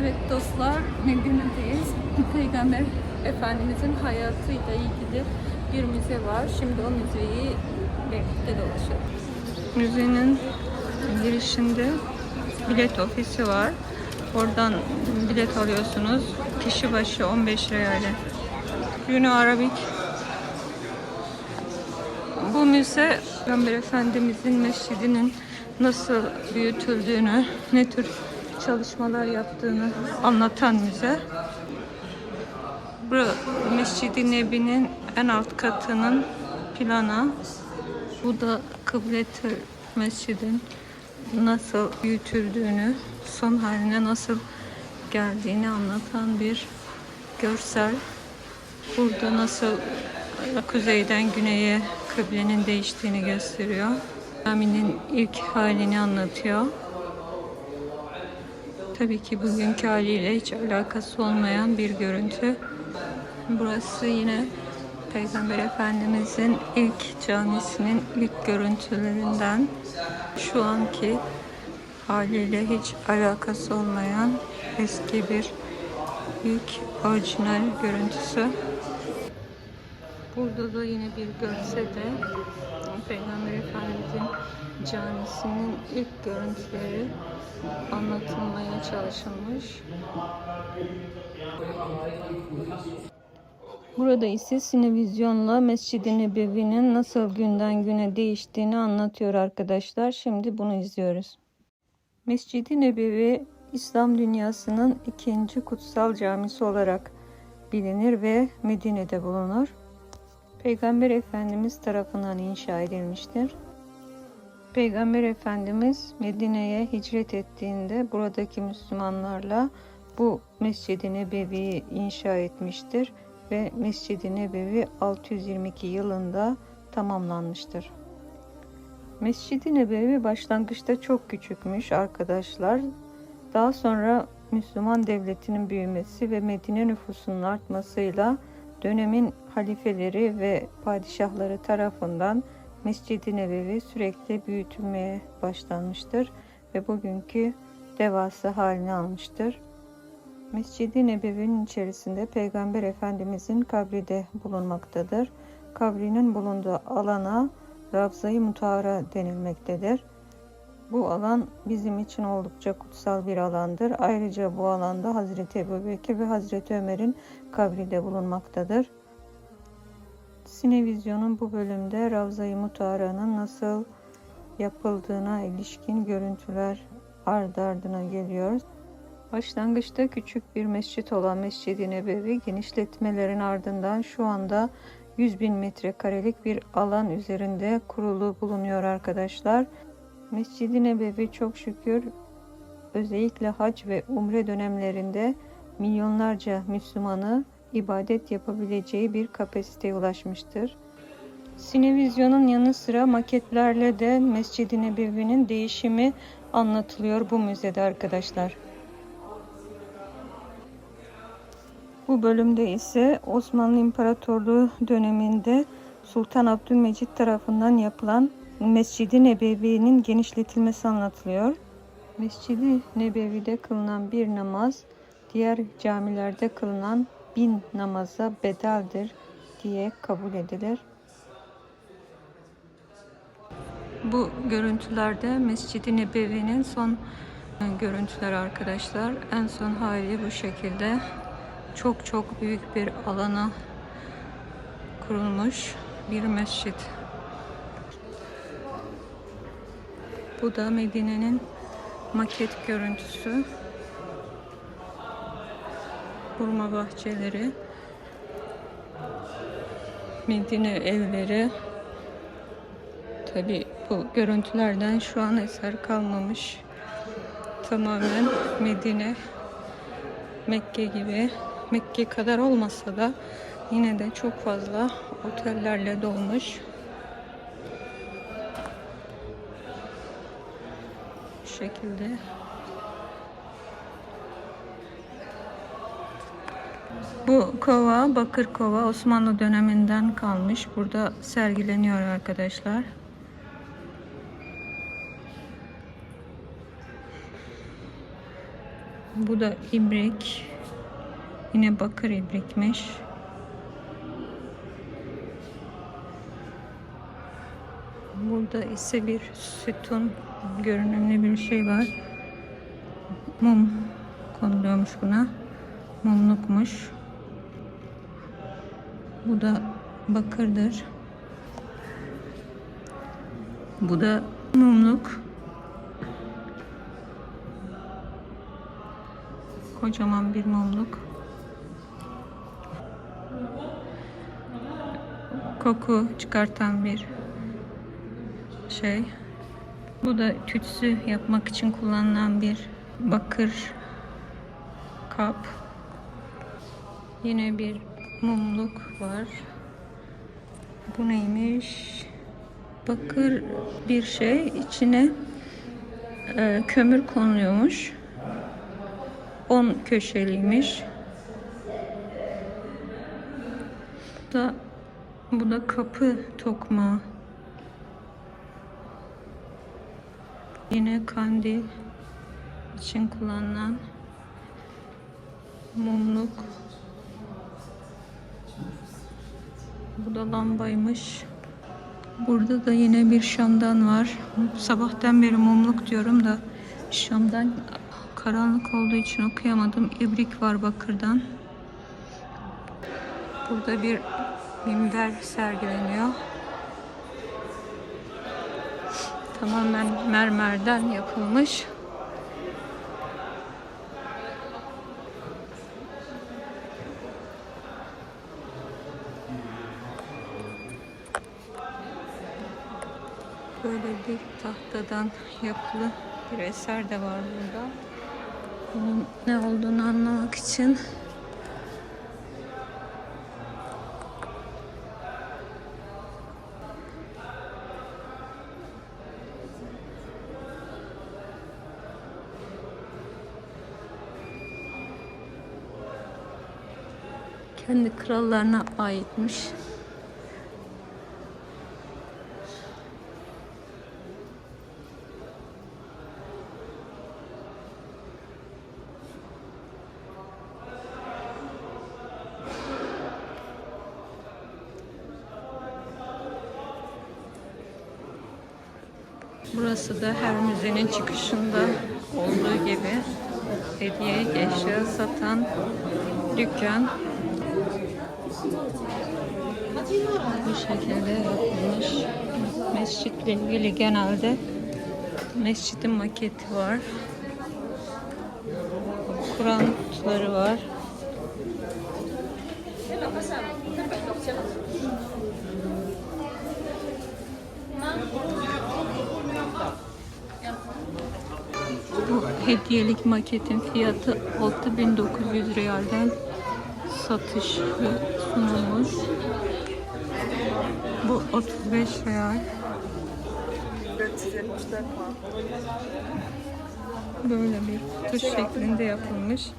Evet dostlar, Medine'deyiz. Peygamber Efendimizin hayatıyla ilgili bir müze var. Şimdi o müzeyi birlikte dolaşalım. Müzenin girişinde bilet ofisi var. Oradan bilet alıyorsunuz. Kişi başı 15 lirayla. Yunan Arabik. Bu müze Peygamber Efendimizin mescidinin nasıl büyütüldüğünü, ne tür çalışmalar yaptığını anlatan müze. Bu Mescid-i Nebi'nin en alt katının planı. Bu da Kıblet-i Mescid'in nasıl büyütüldüğünü, son haline nasıl geldiğini anlatan bir görsel. Burada nasıl kuzeyden güneye kıblenin değiştiğini gösteriyor. Caminin ilk halini anlatıyor. Tabii ki bugünkü haliyle hiç alakası olmayan bir görüntü. Burası yine Peygamber Efendimizin ilk camisinin ilk görüntülerinden şu anki haliyle hiç alakası olmayan eski bir ilk orijinal görüntüsü. Da yine bir görsede Peygamber Efendimizin camisinin ilk görüntüleri anlatılmaya çalışılmış. Burada ise sinevizyonla Mescid-i Nebevi'nin nasıl günden güne değiştiğini anlatıyor arkadaşlar. Şimdi bunu izliyoruz. Mescid-i Nebevi İslam dünyasının ikinci kutsal camisi olarak bilinir ve Medine'de bulunur. Peygamber Efendimiz tarafından inşa edilmiştir. Peygamber Efendimiz Medine'ye hicret ettiğinde buradaki Müslümanlarla bu Mescid-i Nebevi'yi inşa etmiştir ve Mescid-i Nebevi 622 yılında tamamlanmıştır. Mescid-i Nebevi başlangıçta çok küçükmüş arkadaşlar. Daha sonra Müslüman devletinin büyümesi ve Medine nüfusunun artmasıyla dönemin halifeleri ve padişahları tarafından Mescid-i Nebevi sürekli büyütülmeye başlanmıştır ve bugünkü devasa halini almıştır. Mescid-i Nebevi'nin içerisinde Peygamber Efendimizin kabri de bulunmaktadır. Kabrinin bulunduğu alana Ravza-i Mutahara denilmektedir. Bu alan bizim için oldukça kutsal bir alandır. Ayrıca bu alanda Hazreti Ebubekir ve Hazreti Ömer'in kabri de bulunmaktadır. Sinevizyon'un bu bölümde Ravza-i Mutahara'nın nasıl yapıldığına ilişkin görüntüler ard ardına geliyor. Başlangıçta küçük bir mescit olan Mescid-i Nebevi genişletmelerin ardından şu anda 100 bin metrekarelik bir alan üzerinde kurulu bulunuyor arkadaşlar. Mescid-i Nebevi çok şükür özellikle hac ve umre dönemlerinde milyonlarca Müslümanı ibadet yapabileceği bir kapasiteye ulaşmıştır. Sinevizyonun yanı sıra maketlerle de Mescid-i Nebevi'nin değişimi anlatılıyor bu müzede arkadaşlar. Bu bölümde ise Osmanlı İmparatorluğu döneminde Sultan Abdülmecit tarafından yapılan Mescid-i Nebevi'nin genişletilmesi anlatılıyor. Mescid-i Nebevi'de kılınan bir namaz diğer camilerde kılınan bin namaza bedeldir diye kabul edilir. Bu görüntülerde Mescid-i Nebevi'nin son görüntüler arkadaşlar. En son hali bu şekilde. Çok çok büyük bir alana kurulmuş bir mescit. Bu da Medine'nin maket görüntüsü. Hurma bahçeleri. Medine evleri. Tabi bu görüntülerden şu an eser kalmamış. Tamamen Medine, Mekke gibi. Mekke kadar olmasa da yine de çok fazla otellerle dolmuş. Şekilde. Bu kova, bakır kova Osmanlı döneminden kalmış. Burada sergileniyor arkadaşlar. Bu da ibrik. Yine bakır ibrikmiş. Burada ise bir sütun görünümlü bir şey var. Mum konuluyormuş buna. Mumlukmuş. Bu da bakırdır. Bu da mumluk. Kocaman bir mumluk. Koku çıkartan bir şey. Bu da tütsü yapmak için kullanılan bir bakır kap. Yine bir mumluk var. Bu neymiş? Bakır bir şey. içine e, kömür konuluyormuş. 10 köşeliymiş. Bu da bu da kapı tokmağı. Yine kandil için kullanılan mumluk. Bu da lambaymış. Burada da yine bir şamdan var. Sabahtan beri mumluk diyorum da şamdan karanlık olduğu için okuyamadım. İbrik var bakırdan. Burada bir minber sergileniyor. Tamamen mermerden yapılmış. Böyle bir tahtadan yapılı bir eser de var burada. Bunun ne olduğunu anlamak için kendi krallarına aitmiş. Burası da her müzenin çıkışında olduğu gibi hediyelik eşya satan dükkan. Bu şekilde yapılmış. Mescitle ilgili genelde mescidin maketi var. Kur'an kutuları var. Bu hediyelik maketin fiyatı 6900 riyalden satış sunulmuş. Bu 35 riyal. Böyle bir kutuş şeklinde yapılmış.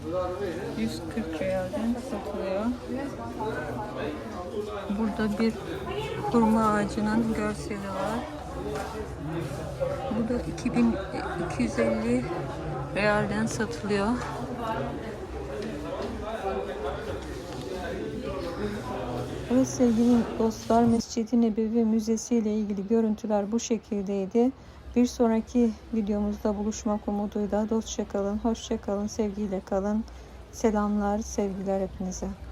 140 riyalden satılıyor. Burada bir hurma ağacının görseli var. Bu da 2250 realden satılıyor. Evet sevgili dostlar Mescid-i Nebevi Müzesi ile ilgili görüntüler bu şekildeydi. Bir sonraki videomuzda buluşmak umuduyla dostça kalın, hoşça kalın, sevgiyle kalın. Selamlar, sevgiler hepinize.